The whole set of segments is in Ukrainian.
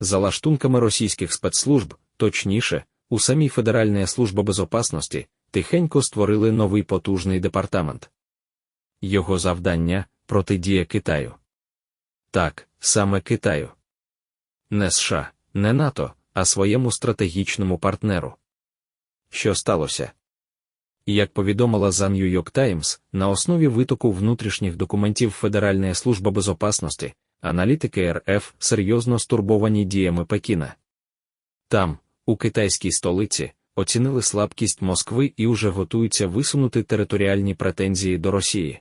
За лаштунками російських спецслужб, точніше, у самій Федеральній служба безопасності, тихенько створили новий потужний департамент. Його завдання протидія Китаю. Так, саме Китаю. Не США, не НАТО, а своєму стратегічному партнеру. Що сталося? Як повідомила за New York Times, на основі витоку внутрішніх документів Федеральної служби безопасності, аналітики РФ серйозно стурбовані діями Пекіна. Там, у китайській столиці, оцінили слабкість Москви і уже готуються висунути територіальні претензії до Росії.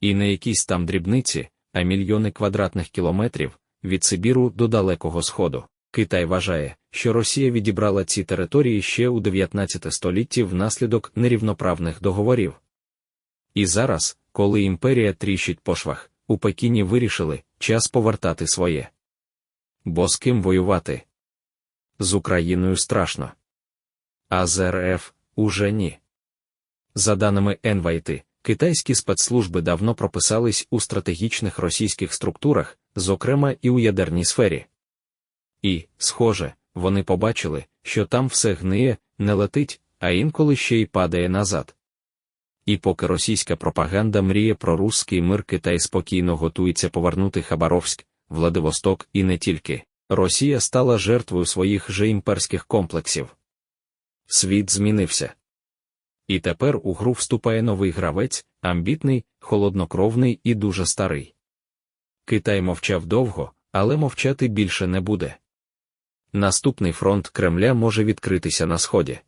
І не якісь там дрібниці, а мільйони квадратних кілометрів від Сибіру до Далекого Сходу. Китай вважає, що Росія відібрала ці території ще у 19 столітті внаслідок нерівноправних договорів. І зараз, коли імперія тріщить по швах, у Пекіні вирішили час повертати своє. Бо з ким воювати? З Україною страшно. А з РФ уже ні. За даними НВТ, китайські спецслужби давно прописались у стратегічних російських структурах, зокрема і у ядерній сфері. І, схоже, вони побачили, що там все гниє, не летить, а інколи ще й падає назад. І поки російська пропаганда мріє про русський мир Китай спокійно готується повернути Хабаровськ, Владивосток і не тільки, Росія стала жертвою своїх же імперських комплексів. Світ змінився. І тепер у гру вступає новий гравець, амбітний, холоднокровний і дуже старий. Китай мовчав довго, але мовчати більше не буде. Наступний фронт Кремля може відкритися на сході.